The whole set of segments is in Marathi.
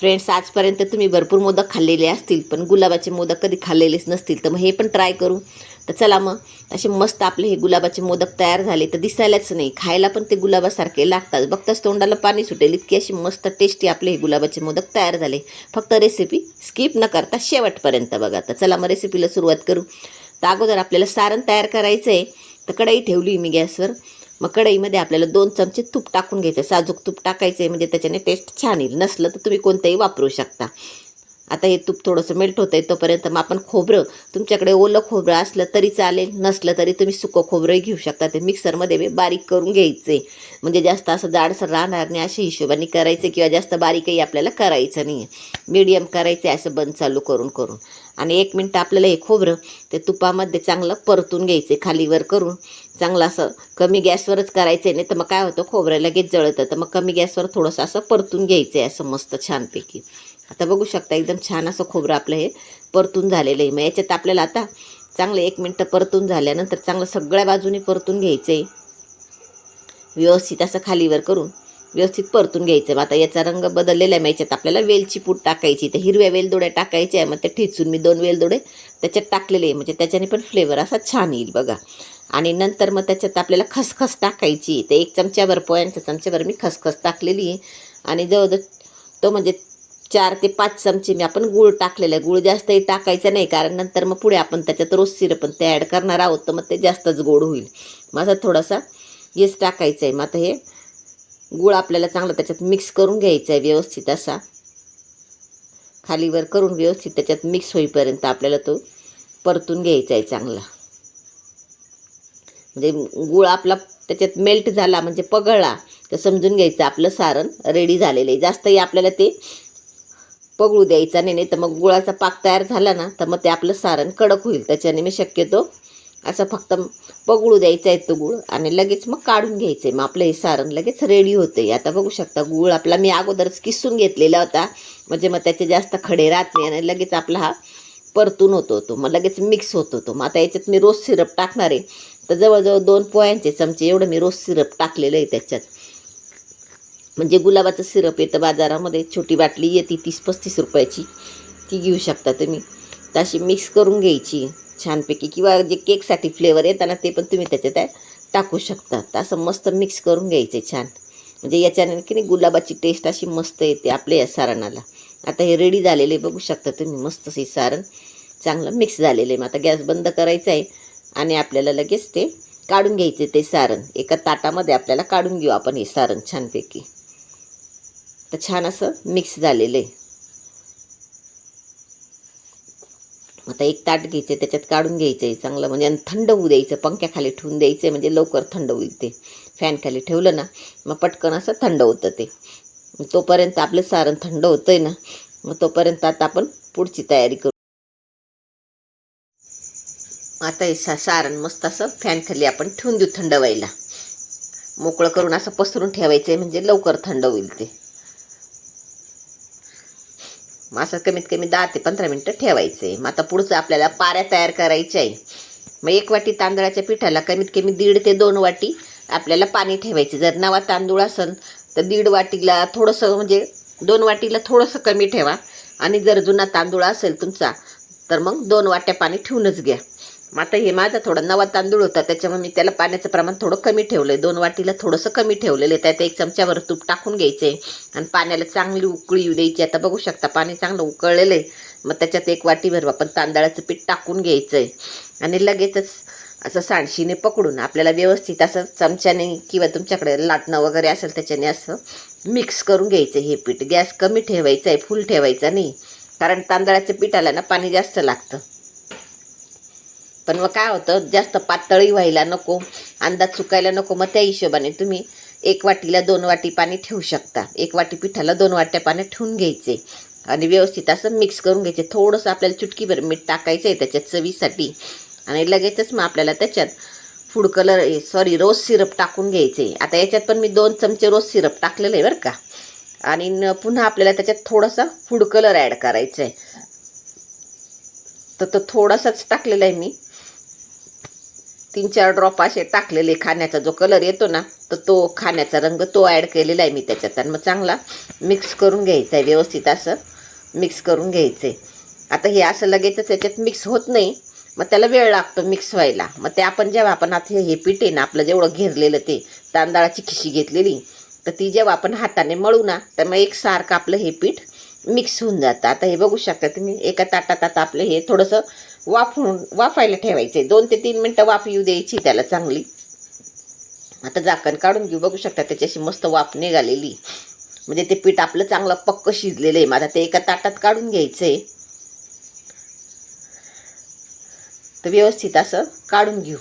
फ्रेंड्स आजपर्यंत तुम्ही भरपूर मोदक खाल्लेले असतील पण गुलाबाचे मोदक कधी खाल्लेलेच नसतील. तर मग हे पण ट्राय करू. तर चला मग असे मस्त आपले हे गुलाबाचे मोदक तयार झाले तर दिसायलाच नाही. खायला पण ते गुलाबासारखे लागतात. बघताच तोंडाला पाणी सुटेल. इतकी अशी मस्त टेस्टी आपले हे गुलाबाचे मोदक तयार झाले. फक्त रेसिपी स्किप न करता शेवटपर्यंत बघा. तर चला मग रेसिपीला सुरुवात करू. तर अगोदर आपल्याला सारण तयार करायचं आहे तर कढई ठेवली मी गॅसवर. मग कढईमध्ये आपल्याला दोन चमचे तूप टाकून घ्यायचं. आहे साजूक तूप टाकायचं आहे म्हणजे त्याच्याने टेस्ट छान येईल. नसलं तर तुम्ही कोणतंही वापरू शकता. आता हे तूप थोडंसं मेल्ट होतं आहे तोपर्यंत मग आपण खोबरं तुमच्याकडे ओलं खोबरं असलं तरी चालेल नसलं तरी तुम्ही सुकं खोबरंही घेऊ शकता. ते मिक्सरमध्ये बारीक करून घ्यायचे म्हणजे जास्त असं जाडसर राहणार नाही अशा हिशोबाने करायचं किंवा जास्त बारीकही आपल्याला करायचं नाही आहे मीडियम करायचं आहे असं बंद चालू करून करून. आणि एक मिनटं आपल्याला हे खोबरं ते तुपामध्ये चांगलं परतून घ्यायचं खालीवर करून. चांगलं असं कमी गॅसवरच करायचं आहे नाही तर मग काय होतं खोबरं लगेच जळतं. तर मग कमी गॅसवर थोडंसं असं परतून घ्यायचं आहे असं मस्त छानपैकी. आता बघू शकता एकदम छान असं खोबरं आपलं हे परतून झालेलं आहे. मग याच्यात आपल्याला आता चांगलं एक मिनटं परतून झाल्यानंतर चांगलं सगळ्या बाजूनी परतून घ्यायचं आहे व्यवस्थित असं खालीवर करून. व्यवस्थित परतून घ्यायचं. मग आता याचा रंग बदललेला आहे मग याच्यात आपल्याला वेलची पूड टाकायची तर हिरव्या वेलदोड्या टाकायच्या आहे मग ते ठेचून मी दोन वेलदोडे त्याच्यात टाकलेले आहे. म्हणजे त्याच्याने पण फ्लेवर असा छान येईल बघा. आणि नंतर मग त्याच्यात आपल्याला खसखस टाकायची तर एक चमच्याभर पोयांच्या चमच्याभर मी खसखस टाकलेली आहे. आणि जवळजवळ तो म्हणजे चार ते पाच चमचे मी आपण गूळ टाकलेला आहे. गूळ जास्तही टाकायचा नाही कारण नंतर मग पुढे आपण त्याच्यात रोज सिरप पण ते ॲड करणार आहोत तर मग ते जास्तच गोड होईल. मग थोडासा येस टाकायचं आहे. मग आता हे गूळ आपल्याला चांगला त्याच्यात मिक्स करून घ्यायचा आहे व्यवस्थित असा. खालीवर करून व्यवस्थित त्याच्यात मिक्स होईपर्यंत आपल्याला तो परतून घ्यायचा आहे चांगला. म्हणजे गूळ आपला त्याच्यात मेल्ट झाला म्हणजे पगळला तर समजून घ्यायचं आपलं सारण रेडी झालेलं आहे. जास्तही आपल्याला ते पगळू द्यायचा नाही नाही तर मग गुळाचा पाक तयार झाला ना तर मग ते आपलं सारण कडक होईल. त्याच्याने मी शक्यतो असं फक्त पगळू द्यायचा आहे तो गूळ आणि लगेच मग काढून घ्यायचं आहे मग आपलं हे सारण लगेच रेडी होतं आहे आता बघू शकता गूळ आपला मी अगोदरच किसून घेतलेला होता. म्हणजे मग त्याचे जास्त खडे राहत नाही आणि लगेच आपला हा परतून होतो तो मग लगेच मिक्स होत होतो. मग आता याच्यात मी रोज सिरप टाकणार आहे. तर जवळजवळ दोन पोयांचे चमचे एवढं मी रोज सिरप टाकलेलं आहे त्याच्यात. म्हणजे गुलाबाचं सिरप येतं बाजारामध्ये. छोटी बाटली येते तीस पस्तीस रुपयाची. ती घेऊ शकता तुम्ही. तर अशी मिक्स करून घ्यायची. छानपैकी. किंवा जे केकसाठी फ्लेवर येताना ते पण तुम्ही त्याच्यात टाकू शकता. तर असं मस्त मिक्स करून घ्यायचे छान. म्हणजे याच्याने की नाही गुलाबाची टेस्ट अशी मस्त येते आपल्या या सारणाला. आता हे रेडी झालेले बघू शकता तुम्ही मस्त हे सारण चांगलं मिक्स झालेलं आहे. मग आता गॅस बंद करायचा आहे आणि आपल्याला लगेच ते काढून घ्यायचे ते सारण. एका ताटामध्ये आपल्याला काढून घेऊ आपण हे सारण छानपैकी. तर छान असं मिक्स झालेलं आहे. आता एक ताट घ्यायचं आहे त्याच्यात काढून घ्यायचं आहे चांगलं म्हणजे आणि थंड होऊ द्यायचं पंख्याखाली ठेवून द्यायचं आहे म्हणजे लवकर थंड होईल ते. फॅनखाली ठेवलं ना मग पटकन असं थंड होतं ते. तोपर्यंत आपलं सारण थंड होतं आहे ना मग तोपर्यंत आता आपण पुढची तयारी करू. आता हे सा सारण मस्त असं फॅनखाली आपण ठेवून देऊ थंड व्हायला. मोकळं करून असं पसरून ठेवायचं आहे म्हणजे लवकर थंड होईल ते. मग असं कमीत कमी दहा ते पंधरा मिनटं ठेवायचं. आहे मग आता पुढचं आपल्याला पाऱ्या तयार करायच्या आहे मग एक वाटी तांदळाच्या पिठाला कमीत कमी दीड ते दोन वाटी आपल्याला पाणी ठेवायचे. जर नवा तांदूळ असेल तर दीड वाटीला थोडंसं म्हणजे दोन वाटीला थोडंसं कमी ठेवा. आणि जर जुना तांदूळ असेल तुमचा तर मग दोन वाट्या पाणी ठेवूनच घ्या. मग आता हे माझा थोडा नवा तांदूळ होता त्याच्यामुळे मी त्याला पाण्याचं प्रमाण थोडं कमी ठेवलं आहे दोन वाटीला थोडंसं कमी ठेवलेलं आहे. त्यात एक चमच्यावर तूप टाकून घ्यायचं आहे आणि पाण्याला चांगली उकळी येऊ द्यायची. आता बघू शकता पाणी चांगलं उकळलेलं आहे मग त्याच्यात एक वाटीभर आपण तांदळाचं पीठ टाकून घ्यायचं आहे आणि लगेचच असं सांडशीने पकडून आपल्याला व्यवस्थित असं चमच्याने किंवा तुमच्याकडे लाटणं वगैरे असेल त्याच्याने असं मिक्स करून घ्यायचं हे पीठ. गॅस कमी ठेवायचं आहे फुल ठेवायचा नाही. कारण तांदळाच्या पिठाला ना पाणी जास्त लागतं. पण मग काय होतं जास्त पातळी व्हायला नको अंदाज चुकायला नको मग त्या हिशोबाने तुम्ही एक वाटीला दोन वाटी पाणी ठेवू शकता. एक वाटी पिठाला दोन वाट्या पाणी ठेवून घ्यायचे आणि व्यवस्थित असं मिक्स करून घ्यायचे. थोडंसं आपल्याला चुटकीभर मीठ टाकायचं आहे त्याच्यात चवीसाठी आणि लगेचच मग आपल्याला त्याच्यात food colour sorry rose syrup टाकून घ्यायचे. आता याच्यात पण मी दोन चमचे रोज सिरप टाकलेलं आहे बरं का. आणि न पुन्हा आपल्याला त्याच्यात थोडासा फूड कलर ॲड करायचा आहे तर तो थोडासाच टाकलेला आहे मी. तीन चार ड्रॉप असे टाकलेले खाण्याचा जो कलर येतो ना तर तो खाण्याचा रंग तो ॲड केलेला आहे मी त्याच्यात. आणि मग चांगला मिक्स करून घ्यायचा आहे व्यवस्थित असं मिक्स करून घ्यायचं. आहे आता हे असं लगेचच याच्यात मिक्स होत नाही मग त्याला वेळ लागतो मिक्स व्हायला. मग ते आपण जेव्हा आपण आता हे- हे पीठ आहे ना आपलं जेवढं घेरलेलं ते तांदळाची खिशी घेतलेली तर ती जेव्हा आपण हाताने मळू ना तर मग एकसारखं आपलं हे पीठ मिक्स होऊन जातं. आता हे बघू शकता तुम्ही एका ताटात आता आपलं हे थोडंसं वाफून वाफायला ठेवायचे. दोन ते तीन मिनटं वाफ येऊ द्यायची त्याला चांगली. आता झाकण काढून घेऊ. बघू शकता त्याच्याशी मस्त वाफ निघालेली. म्हणजे ते पीठ आपलं चांगलं पक्क शिजलेलं आहे. मग आता ते एका ताटात काढून घ्यायचं आहे तर व्यवस्थित असं काढून घेऊ.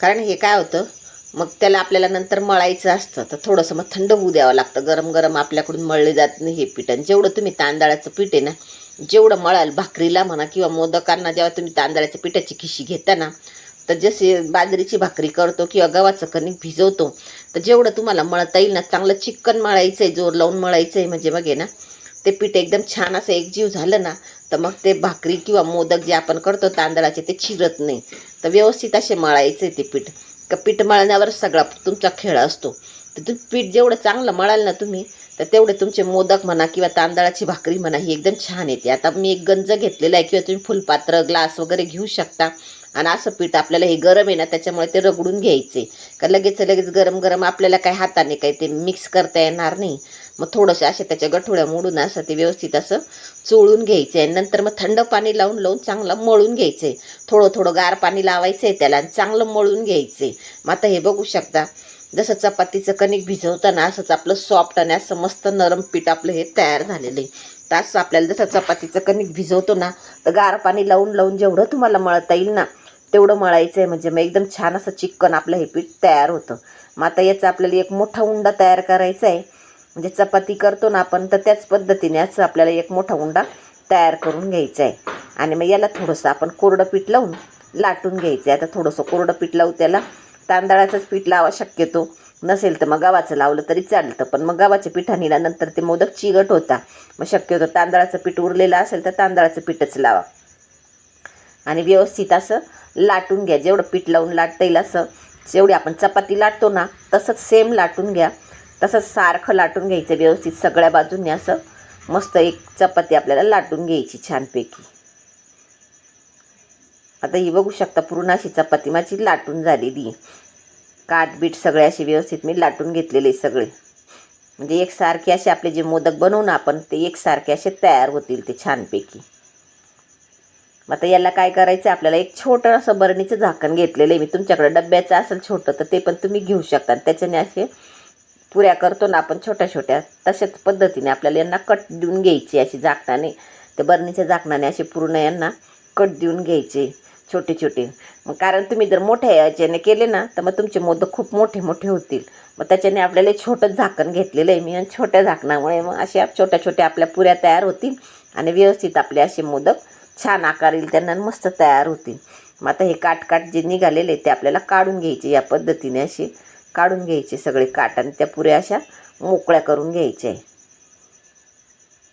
कारण हे काय होतं? मग त्याला आपल्याला नंतर मळायचं असतं तर थोडंसं मग थंड होऊ द्यावं लागतं. गरम गरम आपल्याकडून मळले जात नाही हे पीठ. आणि जेवढं तुम्ही तांदळाचं पीठ आहे ना जेवढं मळाल भाकरीला म्हणा किंवा मोदकांना जेव्हा तुम्ही तांदळाच्या पिठाची खिशी घेता ना तर जसे बाजरीची भाकरी करतो किंवा गव्हाचं कणिक भिजवतो तर जेवढं तुम्हाला मळता येईल ना चांगलं चिकन मळायचं आहे जोर लावून मळायचं आहे म्हणजे मग आहे ना ते पीठ एकदम छान असं एकजीव झालं ना तर मग ते भाकरी किंवा मोदक जे आपण करतो तांदळाचे ते चिरत नाही. तर व्यवस्थित असे मळायचे ते पीठ. का पीठ मळण्यावर सगळा तुमचा खेळ असतो. तर तुम्ही पीठ जेवढं चांगलं मळाल ना तुम्ही तर तेवढे तुमचे मोदक म्हणा किंवा तांदळाची भाकरी म्हणा ही एकदम छान येते. आता मी एक गंज घेतलेला आहे किंवा तुम्ही फुलपात्र ग्लास वगैरे घेऊ शकता. आणि असं पीठ आपल्याला हे गरम आहे ना त्याच्यामुळे ते रगडून घ्यायचे. का लगेच लगेच गरम गरम आपल्याला काय हाताने काही ते मिक्स करता येणार नाही. मग थोडंसं असे त्याच्या गठोड्या मोडून असं ते व्यवस्थित असं चोळून घ्यायचं आहे नंतर मग थंड पाणी लावून लावून चांगलं मळून घ्यायचं आहे थोडं थोडं गार पाणी लावायचं आहे त्याला आणि चांगलं मळून घ्यायचं आहे मग आता हे बघू शकता जसं चपातीचं कणिक भिजवताना असंच आपलं सॉफ्ट आणि असं मस्त नरम पीठ आपलं हे तयार झालेलं आहे. तास असं आपल्याला जसं चपातीचं कणिक भिजवतो ना तर गार पाणी लावून लावून जेवढं तुम्हाला मळता येईल ना तेवढं मळायचं आहे म्हणजे मग एकदम छान असं चिकन आपलं हे पीठ तयार होतं. मग आता याचा आपल्याला एक मोठा उंडा तयार करायचा आहे म्हणजे चपाती करतो ना आपण तर त्याच पद्धतीने असं आपल्याला एक मोठा उंडा तयार करून घ्यायचा आहे. आणि मग याला थोडंसं आपण कोरडं पीठ लावून लाटून घ्यायचं आहे. आता थोडंसं कोरडं पीठ लावू त्याला. तांदळाचंच पीठ लावा शक्यतो. नसेल तर मग गव्हाचं लावलं तरी चालतं पण मग गव्हाच्या पिठाने नंतर ते मोदक चिगट होता. मग शक्यतो तांदळाचं पीठ उरलेलं असेल तर तांदळाचं पीठच लावा. आणि व्यवस्थित असं लाटून घ्या. जेवढं पीठ लावून लाटता येईल असं जेवढी आपण चपाती लाटतो ना तसंच सेम लाटून घ्या. तसंच सारखं लाटून घ्यायचं व्यवस्थित सगळ्या बाजूंनी असं. मस्त एक चपाती आपल्याला लाटून घ्यायची छानपैकी. आता ही बघू शकता पूर्ण अशी चपाती माझी लाटून झालेली. काटबीट सगळे असे व्यवस्थित मी लाटून घेतलेले सगळे. म्हणजे एकसारखे असे आपले जे मोदक बनवू ना आपण ते एकसारखे असे तयार होतील ते छानपैकी. आता याला काय करायचं आपल्याला एक छोटं असं बरणीचं झाकण घेतलेलं आहे. मी तुमच्याकडे डब्याचं असेल छोटं तर ते पण तुम्ही घेऊ शकता. त्याच्याने असे पुऱ्या करतो ना आपण छोट्या छोट्या तशाच पद्धतीने आपल्याला यांना कट देऊन घ्यायची अशी झाकणाने. ते बरणीच्या झाकणाने असे पूर्ण यांना कट देऊन घ्यायचे छोटे छोटे. मग कारण तुम्ही जर मोठ्या याच्याने केले ना तर मग तुमचे मोदक खूप मोठे मोठे होतील. मग त्याच्याने आपल्याला छोटं झाकण घेतलेलं आहे मी आणि छोट्या झाकणामुळे मग अशा छोट्या छोट्या आपल्या पुऱ्या तयार होतील आणि व्यवस्थित आपले असे मोदक छान आकार येईल त्यांना मस्त तयार होतील. मग आता हे काटकाट जे निघालेले ते आपल्याला काढून घ्यायचे या पद्धतीने असे. काढून घ्यायचे सगळे काट आणि त्या पुऱ्या अशा मोकळ्या करून घ्यायच्या आहे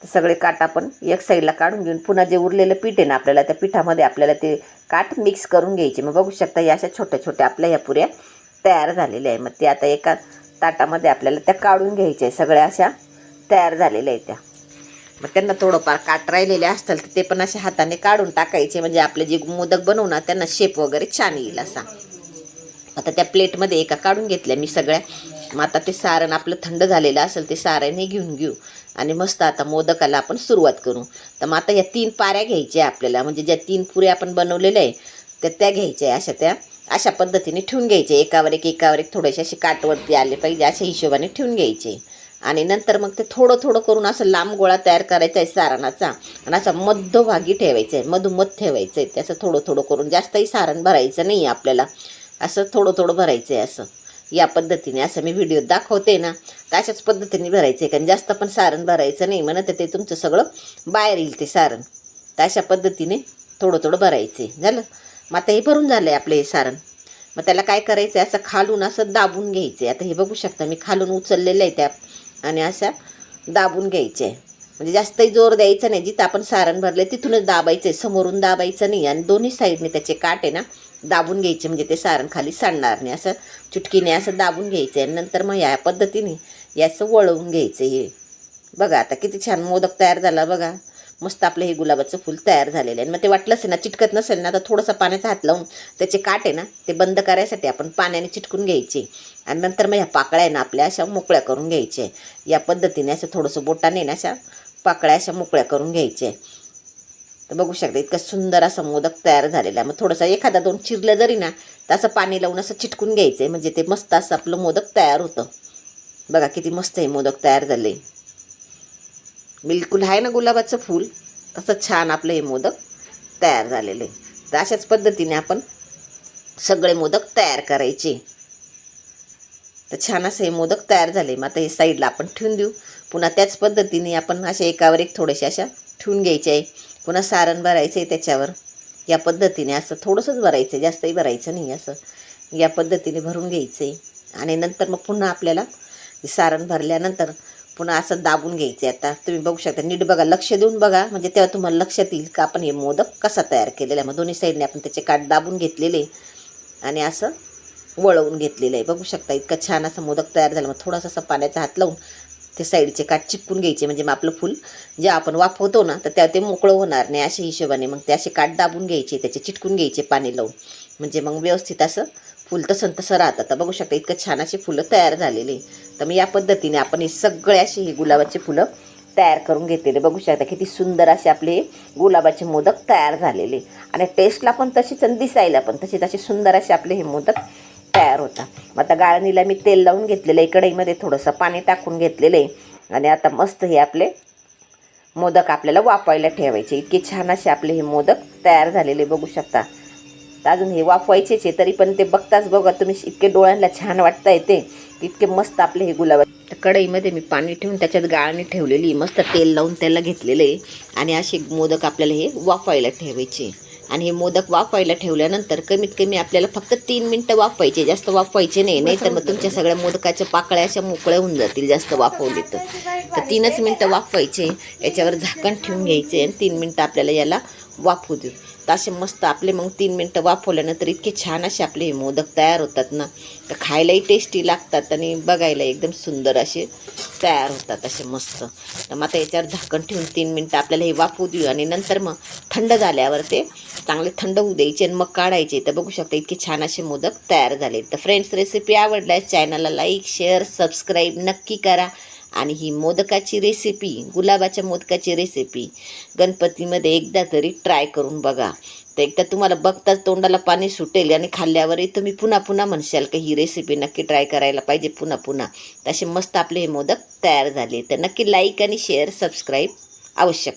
तर सगळे काट आपण एक साईडला काढून घेऊन पुन्हा जे उरलेलं पीठ आहे ना आपल्याला त्या पिठामध्ये आपल्याला ते काठ मिक्स करून घ्यायचे. मग बघू शकता या अशा छोट्या छोट्या आपल्या ह्या पुऱ्या तयार झालेल्या आहे मग ते आता एका ताटामध्ये आपल्याला त्या काढून घ्यायच्या आहे सगळ्या अशा तयार झालेल्या आहेत त्या. मग त्यांना थोडंफार काट राहिलेले असतील तर ते पण असे हाताने काढून टाकायचे. म्हणजे आपले जे मोदक बनवू ना त्यांना शेप वगैरे छान येईल असा. आता त्या प्लेटमध्ये एका काढून घेतल्या मी सगळ्या. मग आता ते सारण आपलं थंड झालेलं असेल ते सारण घेऊन घेऊ. आणि मस्त आता मोदकाला आपण सुरुवात करू. तर मग आता या तीन पाऱ्या घ्यायच्या आपल्याला. म्हणजे ज्या तीन पुऱ्या आपण बनवलेल्या आहे त्या त्या घ्यायच्या आहे अशा त्या. अशा पद्धतीने ठेवून घ्यायचे. एकावर एक एकावर एक थोडेसे असे काटवरती आले पाहिजे अशा हिशोबाने ठेवून घ्यायचे. आणि नंतर मग ते थोडं थोडं करून असं लांब गोळा तयार करायचा आहे सारणाचा. आणि असा मध्यभागी ठेवायचा आहे मधोमध ठेवायचं आहे. त्याचं थोडं थोडं करून जास्तही सारण भरायचं नाही आहे आपल्याला. असं थोडं थोडं भरायचं आहे असं. या पद्धतीने असं मी व्हिडिओ दाखवते ना तर अशाच पद्धतीने भरायचं आहे कारण जास्त पण सारण भरायचं नाही म्हणत ते तुमचं सगळं बाहेर येईल ते सारण. तर अशा पद्धतीने थोडं थोडं भरायचं आहे झालं? मग आता हे भरून झालं आहे आपलं हे सारण. मग त्याला काय करायचं आहे असं खालून असं दाबून घ्यायचं आहे आता हे बघू शकता मी खालून उचललेलं आहे त्या आणि अशा दाबून घ्यायचे आहे म्हणजे जास्तही जोर द्यायचा नाही. जिथं आपण सारण भरले तिथूनच दाबायचं आहे समोरून दाबायचं नाही. आणि दोन्ही साईडने त्याचे काट आहे ना दाबून घ्यायचे म्हणजे ते सारण खाली सांडणार नाही. असं चुटकीने असं दाबून घ्यायचं आहे नंतर मग या पद्धतीने याचं वळवून घ्यायचं हे. बघा आता किती छान मोदक तयार झाला बघा. मस्त आपलं हे गुलाबाचं फूल तयार झालेलं आहे. आणि मग ते वाटलं असेल ना चिटकत नसेल ना तर थोडंसं पाण्याचा हात लावून त्याचे काट आहे ना ते बंद करायसाठी आपण पाण्याने चिटकून घ्यायचे. आणि नंतर मग ह्या पाकळ्या आहे ना आपल्या अशा मोकळ्या करून घ्यायच्या या पद्धतीने असं थोडंसं बोटाने ना अशा पाकळ्या अशा मोकळ्या करून घ्यायच्या तर बघू शकता इतकं सुंदर असा मोदक तयार झालेला आहे. मग थोडंसं एखादा दोन चिरलं जरी ना तर असं पाणी लावून असं चिटकून घ्यायचं आहे म्हणजे ते मस्त असं आपलं मोदक तयार होतं. बघा किती मस्त हे मोदक तयार झाले. बिलकुल आहे ना गुलाबाचं फूल? तसं छान आपलं हे मोदक तयार झालेलं आहे. तर अशाच पद्धतीने आपण सगळे मोदक तयार करायचे. तर छान असं हे मोदक तयार झाले. मग आता हे साईडला आपण ठेवून देऊ. पुन्हा त्याच पद्धतीने आपण अशा एकावर एक थोडेसे अशा ठेवून घ्यायचे आहे. पुन्हा सारण भरायचं आहे त्याच्यावर. या पद्धतीने असं थोडंसंच भरायचं आहे जास्तही भरायचं नाही असं. या पद्धतीने भरून घ्यायचं आहे आणि नंतर मग पुन्हा आपल्याला सारण भरल्यानंतर पुन्हा असं दाबून घ्यायचं आहे आता तुम्ही बघू शकता नीट बघा लक्ष देऊन बघा. म्हणजे तेव्हा तुम्हाला लक्षात येईल का आपण हे मोदक कसा तयार केलेला आहे. मग दोन्ही साईडने आपण त्याचे काठ दाबून घेतलेले आणि असं वळवून घेतलेलं आहे. बघू शकता इतकं छान असं मोदक तयार झालं. मग थोडासा असं पाण्याचा हात लावून ते साईडचे काठ चिपकून घ्यायचे म्हणजे मग आपलं फूल जे आपण वाफवतो ना तर त्या ते मोकळं होणार नाही अशा हिशोबाने. मग ते असे काठ दाबून घ्यायचे त्याचे चिटकून घ्यायचे पाणी लावून. म्हणजे मग व्यवस्थित असं फुल तसं तसं राहतं तर बघू शकता इतकं छान असे फुलं तयार झालेली तर मग या पद्धतीने आपण हे सगळे असे हे गुलाबाचे फुलं तयार करून घेतलेले. बघू शकता किती सुंदर असे आपले गुलाबाचे मोदक तयार झालेले आणि टेस्टला पण तसेच आणि दिसायला पण तसेच असे सुंदर असे आपले हे मोदक तयार होता. मग आता गाळणीला मी तेल लावून घेतलेलं आहे. कढईमध्ये थोडंसं पाणी टाकून घेतलेलं आहे. आणि आता मस्त हे आपले मोदक आपल्याला वाफवायला ठेवायचे. इतके छान असे आपले हे मोदक तयार झालेले बघू शकता. तर अजून हे वाफवायचेच आहे. तरी पण ते बघताच बघा तुम्ही इतके डोळ्यांना छान वाटता येते इतके मस्त आपले हे गुलाब कढईमध्ये मी पाणी ठेवून त्याच्यात गाळणी ठेवलेली मस्त तेल लावून त्याला घेतलेलं आहे. आणि असे मोदक आपल्याला हे वाफवायला ठेवायचे आणि हे मोदक वाफवायला ठेवल्यानंतर कमीत कमी आपल्याला फक्त तीन मिनटं वाफवायचे जास्त वाफवायचे नाही. नाही तर मग तुमच्या सगळ्या मोदकाच्या पाकळ्या अशा मोकळ्या होऊन जातील जास्त वाफवले तर. तर तीनच मिनटं वाफवायचे याच्यावर झाकण ठेवून घ्यायचे आणि तीन मिनटं आपल्याला याला वाफवू देऊ. तर असे मस्त आपले मग तीन मिनटं वाफवल्यानंतर इतके छान असे आपले हे मोदक तयार होतात ना. तर खायलाही टेस्टी लागतात आणि बघायला एकदम सुंदर असे तयार होतात असे मस्त. तर मग आता याच्यावर झाकण ठेवून तीन मिनटं आपल्याला हे वाफवू देऊ आणि नंतर मग थंड झाल्यावर ते चांगले थंड होऊ द्यायचे आणि मग काढायचे. तर बघू शकता इतके छान असे मोदक तयार झाले तर फ्रेंड्स रेसिपी आवडल्यास चॅनलला लाईक शेअर सबस्क्राईब नक्की करा. आणि ही मोदकाची रेसिपी गुलाबाच्या मोदकाची रेसिपी गणपतीमध्ये एकदा तरी ट्राय करून बघा. तर एकदा तुम्हाला बघताच तोंडाला पाणी सुटेल आणि खाल्ल्यावरही तुम्ही पुन्हा पुन्हा म्हणशाल की ही रेसिपी नक्की ट्राय करायला पाहिजे पुन्हा पुन्हा. तसे मस्त आपले हे मोदक तयार झाले. तर नक्की लाईक आणि शेअर सबस्क्राईब आवश्यक